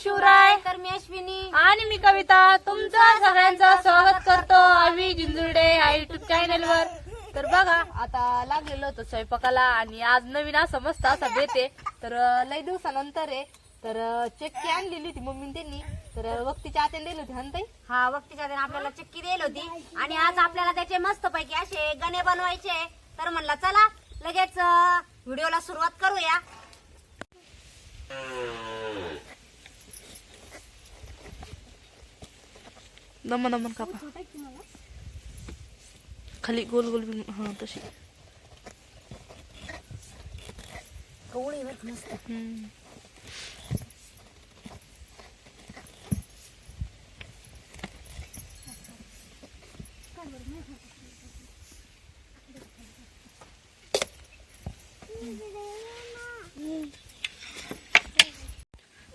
अश्विनी. आणि मी कविता. तुमचं सगळ्यांचं स्वागत करतो आम्ही जिंजुर्डे या युट्यूब चॅनल वर. तर बघा आता लागलेलो होतो स्वयंपाकाला आणि आज नवीन असं मस्त असा बेत आहे. तर लई दिवसानंतर आहे. तर चक्की आणलेली होती मम्मी त्यांनी. तर वक्तीच्या आत्याने दिली होती हनताई हा वक्तीच्या दिन आपल्याला चक्की दिली होती. आणि आज आपल्याला त्याचे मस्त पैकी असे गणे बनवायचे तर म्हणलं चला लगेच व्हिडिओला सुरुवात करूया. दमन दमन कापा खाली गोल गोल बिन- हा तशी कवळी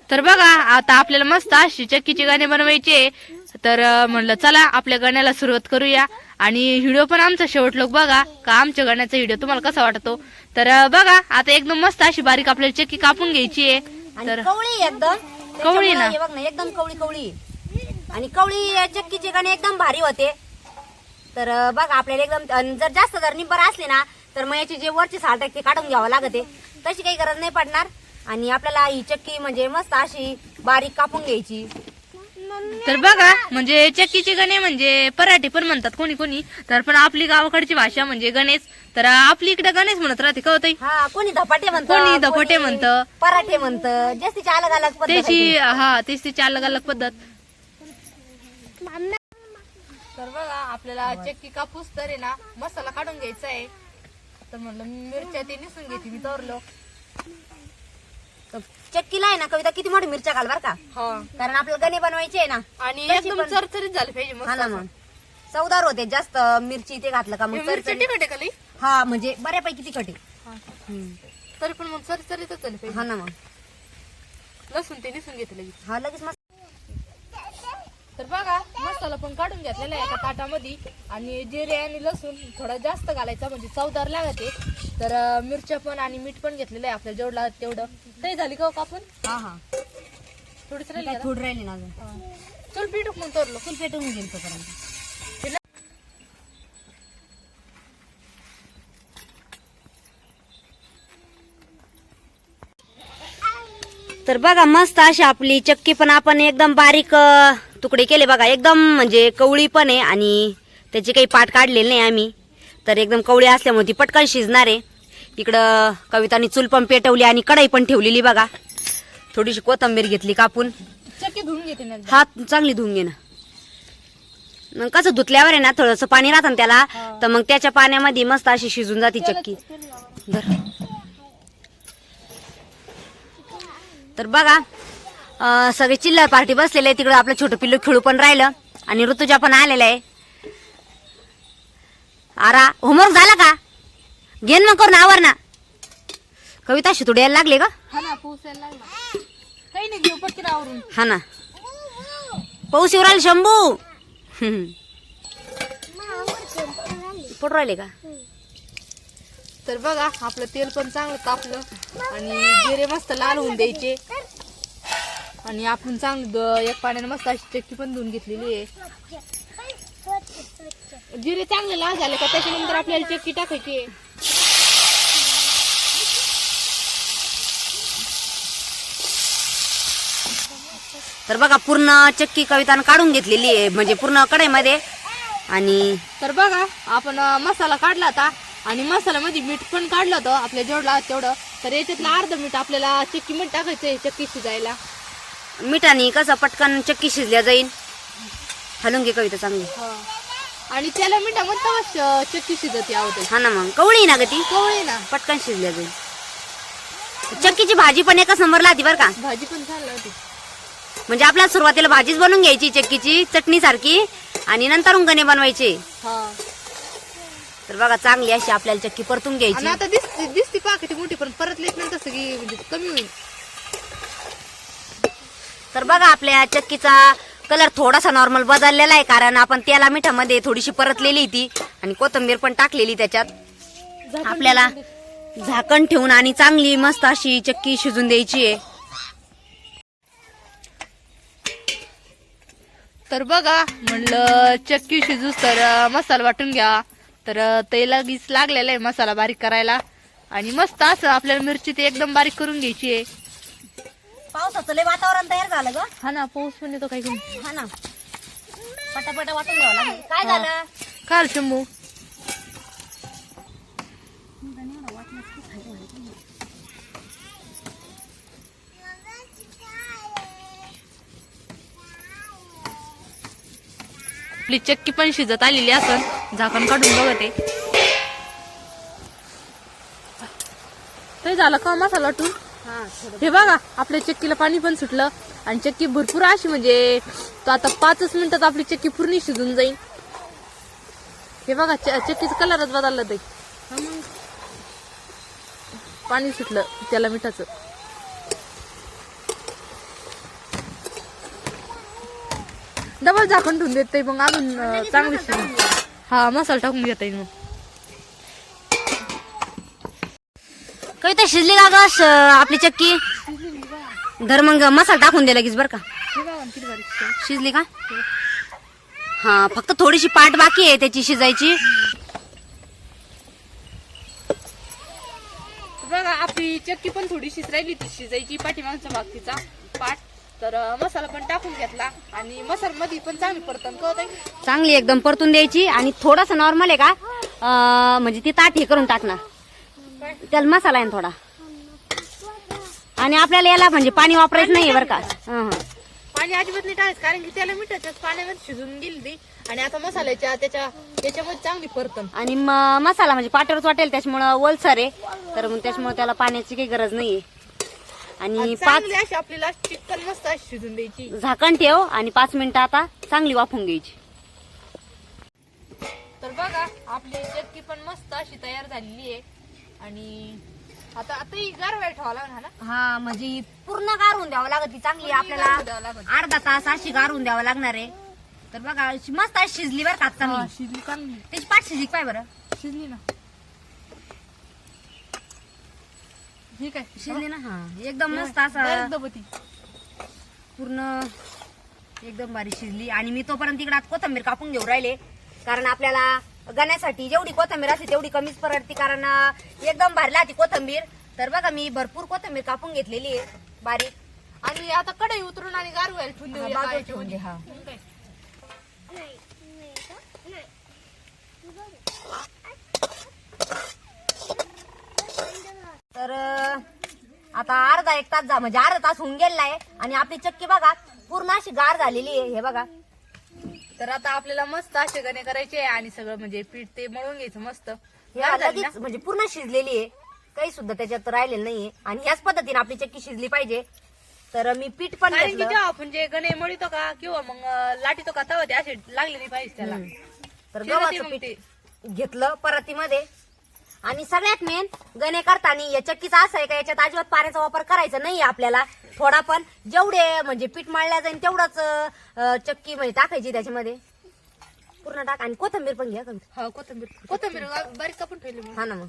तर बघा आता आपल्याला मस्त अशी चक्कीचे गाणे बनवायचे तर म्हणलं चला आपल्या गाण्याला सुरुवात करूया. आणि व्हिडिओ पण आमचा शेवट लोक बघा का आमच्या गाण्याचा व्हिडिओ तुम्हाला कसा वाटतो? तर बघा आता एकदम मस्त अशी बारीक आपल्याला चक्की कापून घ्यायची आहे. तर कवळी एकदम. कवळी ना. हे बघ ना एकदम कवळी कवळी. आणि कवळी चक्कीचे गणे एकदम भारी होते. तर बघ आपल्याला एकदम जर जास्त जर निब्बर असले ना तर मग याची जे वरची आहे ते काढून घ्यावं लागते. तशी काही गरज नाही पडणार. आणि आपल्याला ही चक्की म्हणजे मस्त अशी बारीक कापून घ्यायची. तर बघा म्हणजे चक्कीचे गणे म्हणजे पराठे पण म्हणतात कोणी कोणी. तर पण आपली गावाकडची भाषा म्हणजे गणेश. तर आपली इकडे गणेश म्हणत राहते कळतय हा कोणी धपाटे म्हणत कोणी धपाटे म्हणतं. पराठे म्हणतं जास्तीची अलग अलग पद्धत आहे त्याची हा त्याची त्याची अलग अलग पद्धत. तर बघा आपल्याला चक्की कापूस तर आहे ना मसाला काढून घ्यायचा आहे. तर म्हणलं मिरच्या ते निसून घेते मी तोरलो. तर चक्कीला आहे ना कविता किती मोठी मिरच्या घाल बर का. हा. कारण आपल्याला गणे बनवायचे आहे ना. आणि तशी एकदम पण- चरचरीत झालं पाहिजे हा ना मग. चवदार होते जास्त मिरची ते घातलं का मग मिरची चरचरीत- तिखट आहे का लई? हा म्हणजे बऱ्यापैकी तिखट आहे हा. हम्म. तरी पण मग चरचरीतच झालं पाहिजे. हा ना मग. लसूण ते निसून घेते लगेच. हा लगेच मस्त. तर बघा मसाला पण काढून घेतलेला आहे एका ताटामध्ये. आणि जिरे आणि लसूण थोडा जास्त घालायचा म्हणजे चवदार लागते. तर मिरच्या पण आणि मीठ पण घेतलेलं आहे आपल्याला जेवढं लागत तेवढं. ते झाली का हो कापून? हा हा. थोडीच राहिली का? थोडी राहिली ना अजून. हा. चल पीठ मग तोरलो फुल पेटवून गेल तोपर्यंत. तर बघा मस्त अशी आपली चक्की पण आपण एकदम बारीक अ, तुकडे केले बघा. एकदम म्हणजे कवळी पण आहे आणि त्याचे काही पाठ काढलेले नाही आम्ही. तर एकदम कवळी असल्यामुळे ती पटकन शिजणार आहे. इकडं कवितानी चूल पण पेटवली आणि कढाई पण ठेवलेली बघा. थोडीशी कोथंबीर घेतली कापून. धुवून घेते. हात चांगली धुवून घे ना. मग कसं धुतल्यावर आहे ना थोडस पाणी राहतं ना त्याला तर मग त्याच्या पाण्यामध्ये मस्त अशी शिजून जाते चक्की. तर बघा सगळे चिल्लर पार्टी बसलेले आहे तिकडे आपलं छोटं पिल्लू खेळू पण राहिलं आणि ऋतुजा पण आलेला आहे. आरा होमवर्क झाला का? घेन मग करून आवर ना कविता शितुडी यायला लागले का हा ना पाऊस यायला लागला. काही नाही घेऊ पटकन आवरून. हा ना. पाऊस येऊ राहिले शंभू. पडू राहिले का? तर बघा आपलं तेल पण चांगलं तापलं आणि जिरे मस्त लाल होऊन द्यायचे. आणि आपण चांगलं द- एक पाण्याने मस्त अशी चक्की पण धुवून घेतलेली आहे. जिरे चांगले लाल झाले का त्याच्यानंतर आपल्याला चक्की टाकायची. आहे. तर बघा पूर्ण चक्की कवितानं काढून घेतलेली आहे म्हणजे पूर्ण कढईमध्ये. आणि तर बघा आपण मसाला काढला होता आणि मसाल्यामध्ये मीठ पण काढलं होतं आपल्या जेवढं तेवढं. तर याच्यातलं अर्ध मीठ आपल्याला चक्की मीठ टाकायचं आहे चक्की शिजायला. मिठाने कसं पटकन चक्की शिजल्या जाईल हलून घे कविता चांगली. आणि त्याला मिठामध्ये तेव्हाच चक्की शिजत यावं हा ना मग. कवळी ना ग ती? कवळे ना. पटकन शिजल्या जाईल चक्कीची भाजी पण एकच नंबरला आधी बरं का. भाजी पण छान लागते म्हणजे आपल्याला सुरुवातीला भाजीच बनवून घ्यायची चक्कीची चटणी सारखी आणि नंतर गणे बनवायचे. हा. तर बघा चांगली अशी आपल्याला चक्की परतून आणि घ्यायची आता दिसते दिसते पहा किती मोठी पण परत येत नंतर सगळी म्हणजे कमी होईल. तर बघा आपल्या चक्कीचा कलर थोडासा नॉर्मल बदललेला आहे कारण आपण तेला मिठामध्ये थोडीशी परतलेली ती आणि कोथिंबीर पण टाकलेली त्याच्यात. आपल्याला झाकण ठेवून आणि चांगली मस्त अशी चक्की शिजून द्यायची आहे. तर बघा म्हणलं चक्की शिजूस तर मसाला वाटून घ्या. तर अं, ते लगेच लागलेलं आहे मसाला बारीक करायला. आणि मस्त असं आपल्याला मिरची ते एकदम बारीक करून घ्यायची आहे. पावसाचं लय वातावरण तयार झालं ग. हा ना पाऊस पण येतो काही काही हा ना. पटापटा वाटून घ्यावं लागेल. काय झालं? काल शंभू. आपली चक्की पण शिजत आलेली असन. झाकण काढून बघते. ते झालं का मसाला वाटून? हा बघा आपल्या चक्कीला पाणी पण सुटलं. आणि चक्की भरपूर अशी म्हणजे तो आता पाचच मिनिटात आपली चक्की पूर्ण शिजून जाईल. हे बघा चक्कीचा कलरच बदलला ते हा. पाणी सुटलं त्याला मिठाचं. डबल झाकण ठेवून देते मग अजून अं, चांगली हा मसाला टाकून घेता येईल मग. कविता शिजली का ग आपली चक्की? धर मग मसाला टाकून दे लगेच बर का. शिजलं. का? हा फक्त थोडीशी पाट बाकी आहे त्याची शिजायची. बघा आपली चक्की पण थोडीशीच राहिली ती शिजायची पाठीमागचा भाग तिचा पाट. तर मसाला पण टाकून घेतला आणि मसाला मध्ये पण चांगली परतन कळत चांगली एकदम परतून द्यायची आणि थोडस नॉर्मल आहे का? म्हणजे ती ताट हे करून टाकणार. त्याला मसाला आहे ना थोडा. आणि आपल्याला याला म्हणजे पाणी वापरायचं नाहीये बरं का. हं, हं. पाणी अजिबात नाही टाकायचं कारण की त्याला मिठाच्याच पाण्यामध्ये शिजून गेली ती आणि आता मसाल्याच्या त्याच्या त्याच्यामध्ये चांगली परतन आणि म- मसाला म्हणजे पाट्यावरच वाटेल त्याच्यामुळं ओलसर आहे. तर मग त्याच्यामुळे त्याला पाण्याची काही गरज नाहीये. आणि पाच चांगली अशी आपल्याला चिकन मस्त अशी शिजून द्यायची. झाकण ठेव आणि पाच मिनिटं आता चांगली वाफून घ्यायची. तर बघा आपली चक्की पण मस्त अशी तयार झालेली आहे. आणि आता आता ही गार वेळ ठेवा लागणार ना हा म्हणजे ही पूर्ण गारून द्यावं लागत ती चांगली. पूर्ण गारून द्यावं आपल्याला लागत. अर्धा तास अशी गारून द्यावं लागणार आहे. तर बघा अशी मस्त अशी शिजली बरं का हा, मी शिजली चांगली. त्याची पाठ शिजली पाय बरं? शिजली ना. ठीक आहे शिजली ना? हा. एकदम मस्त असं दबती. पूर्ण एकदम बारीक शिजली. आणि मी तोपर्यंत आता कोथंबीर कापून घेऊ राहिले. कारण आपल्याला गण्यासाठी जेवढी कोथंबीर असते तेवढी कमीच परवडते कारण एकदम भरला ती कोथंबीर. तर बघा मी भरपूर कोथंबीर कापून घेतलेली आहे. बारीक. आणि आता कढई उतरून आणि गार व्हायला ठेवून देऊया. बाजूला बाहेरच्या ठेवून दे, मध्ये. हा. मग काय? तर अं, आता अर्धा एक तास जा म्हणजे अर्धा तास होऊन गेलेला आहे आणि आपली चक्की बघा पूर्ण अशी गार झालेली आहे. हे बघा. तर आता आपल्याला मस्त असे गणे करायचे आणि सगळं म्हणजे पीठ ते मळून घ्यायचं मस्त. हे गार झाली ना? लगेच म्हणजे पूर्ण शिजलेली आहे. काही सुद्धा त्याच्यात राहिलेलं नाहीये. आणि ह्याच पद्धतीने आपली चक्की शिजली पाहिजे. तर मी पीठ पण कारण की घेतलं. जेव्हा आपण जे गणे मळीतो का किंवा मग अं, लाटीतो का तेव्हा ते असे लागले नाही पाहिजे त्याला. तर शिजते गव्हाचं मग पीठ. घेतलं परातीमध्ये. आणि सगळ्यात मेन गणे करताना या चक्कीचं असं आहे का याच्यात अजिबात पाण्याचा वापर करायचा नाहीये आपल्याला. थोडा पण जेवढे म्हणजे पीठ मळल्या जाईल तेवढंच अं, चक्की म्हणजे टाकायची त्याच्यामध्ये. पूर्ण टाक आणि कोथंबीर पण घ्या कमी हा कोथंबीर. कोथंबीर बारीक कापून ठेवली. हा ना मग.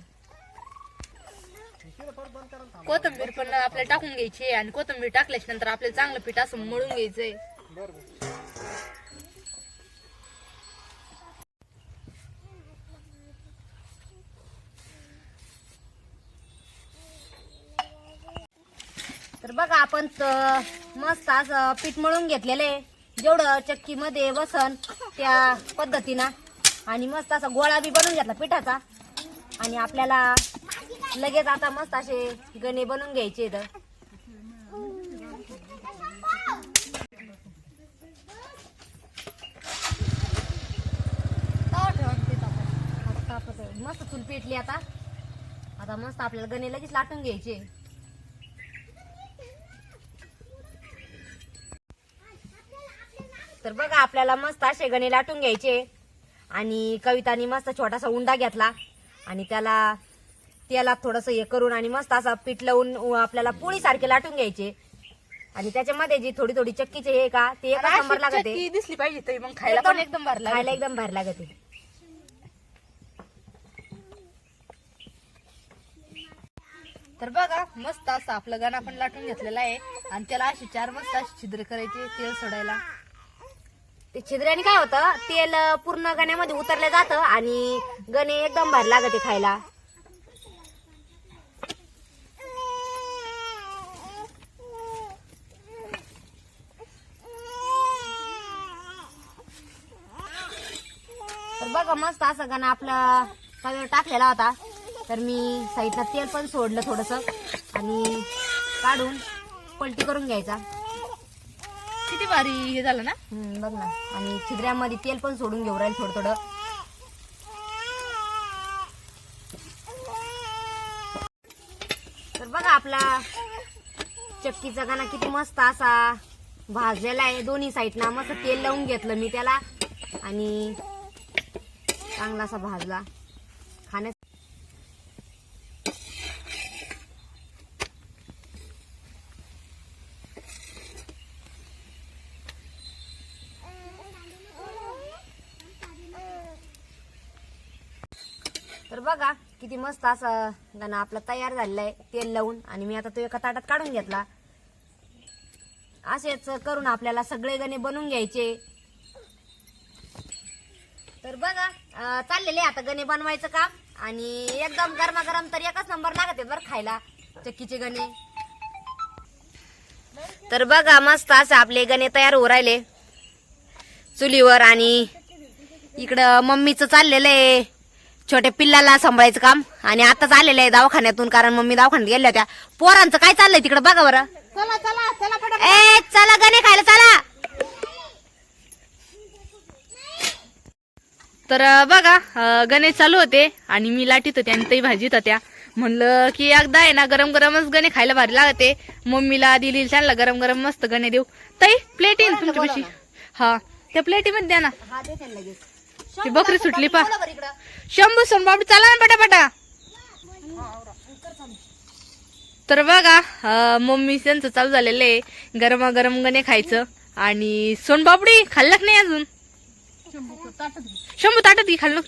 कोथंबीर पण आपल्याला टाकून घ्यायची आणि कोथंबीर टाकल्याच्या नंतर आपल्याला चांगलं पीठ असं मळून घ्यायचंय. तर शांत मस्त असं पीठ मळून घेतलेलं. आहे जेवढं चक्कीमध्ये बसन त्या पद्धतीनं. आणि मस्त असा गोळा बी बनवून घेतला पिठाचा. आणि आपल्याला लगेच आता मस्त असे गणे बनवून घ्यायचे इथं. मस्त चूल पेटली आता. आता मस्त आपल्याला गणे लगेच लाटून घ्यायचे. तर बघा आपल्याला मस्त असे गणे लाटून घ्यायचे. आणि कवितानी मस्त छोटासा उंडा घेतला. आणि त्याला तेलात थोडस हे करून आणि मस्त असा पीठ लावून आपल्याला पोळी सारखे लाटून घ्यायचे. आणि त्याच्यामध्ये जी थोडी थोडी चक्कीचे हे का ते आणि नंबर लागते. चक्की दिसली पाहिजे तरी मग खायला पण एकदम भरला खायला एकदम भारी लागते. तर बघा मस्त असं आपलं गाणं आपण लाटून घेतलेलं आहे. आणि त्याला अशी चार मस्त अशी छिद्र करायचे तेल सोडायला. ते छिद्र्याने काय होतं तेल पूर्ण गण्यामध्ये उतरलं जातं आणि गणे एकदम भारी लागते खायला. तर बघा मस्त असं गण आपला तव्यावर टाकलेला होता. तर मी साईडला तेल पण सोडलं थोडस आणि काढून पलटी करून घ्यायचा. किती भारी हे झालं ना? हम्म, बघ ना. आणि छिद्र्यामध्ये तेल पण सोडून घेऊ राहील थोडं थोडं. तर बघा आपला चक्कीचा गाणा किती मस्त असा भाजलेला आहे दोन्ही साईडना मस्त तेल लावून घेतलं मी त्याला. आणि चांगला असा भाजला खाण्यास तर बघा किती मस्त असं गाणं आपला तयार झालेला आहे तेल लावून. आणि मी आता तो एका ताटात काढून घेतला. असेच करून आपल्याला सगळे गणे बनवून घ्यायचे. तर बघा चाललेले आता गणे बनवायचं काम. आणि एकदम गरमागरम तर एकच नंबर लागत आहेत बरं खायला चक्कीचे गणे तर बघा मस्त असं आपले गणे तयार होऊ राहिले. चुलीवर आणि इकडं मम्मीचं चाललेलं आहे. छोट्या पिल्लाला सांभाळायचं काम. आणि आताच आलेलं आहे दवाखान्यातून कारण मम्मी दवाखान्यात गेल्या होत्या. पोरांचं काय चाललंय तिकडं बघा बरं. चला चला चला फटाफट ए चला गणे खायला चला. तर अं, बघा अं, गणेश चालू होते आणि मी लाटीत होते आणि ते भाजीत होत्या. म्हणलं की एकदा आहे ना गरम गरमच गणे खायला भारी लागते. मम्मीला दिली त्यांना गरम गरम मस्त गणे देऊ. ताई प्लेट येईन तुमच्यापाशी. हा त्या प्लेटीमध्ये द्या ना. हा देते ना लगेच ती बकरी सुटली पा. बोला बरं इकडं. शंभू सोनबाबडी चला ना पटापटा. तर बघा मम्मी त्यांचं चालू झालेलं आहे. गरमागरम गणे खायचं. आणि सोनपापडी खाल्लंच नाही अजून. शंभू ताटात घे खाल्लं.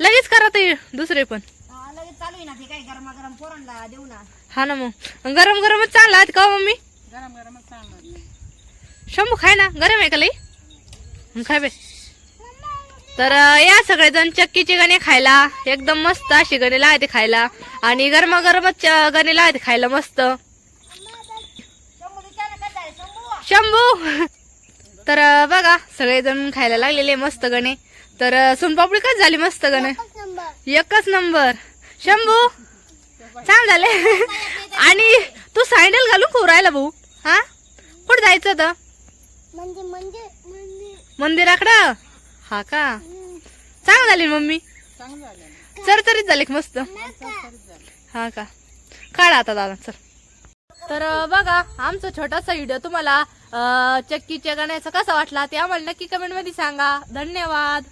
लगेच करा ते दुसरे पण. हा, लगेच चालू आहे ना हा मग. गरम गरमच आहेत का हो मम्मी? शंभू खाय ना गरम आहे का लई? खाय बे. तर या सगळेजण चक्कीचे गणे खायला. एकदम मस्त असे गणे लावते खायला. आणि गरमागरमच अं, गणे लावते खायला मस्त. शंभू! तर बघा सगळेजण खायला लागलेले मस्त गणे. तर सोनपापडी कच झाली मस्त गणे? एकच नंबर. शंभू! छान झाले. आणि तू सँडल घालून खूप राहिला भाऊ. हा? कुठं जायचं होतं? म्हणजे म्हणजे म्हणजे. मंदिराकडं? हा का? चांगलं झाली मम्मी. चरचरीत झाले मस्त? हा का? काढा आता दादा चल. तर बघा आमचा छोटासा व्हिडिओ तुम्हाला चक्कीच्या गाण्याचा कसा वाटला ते आम्हाला नक्की कमेंटमध्ये सांगा. धन्यवाद.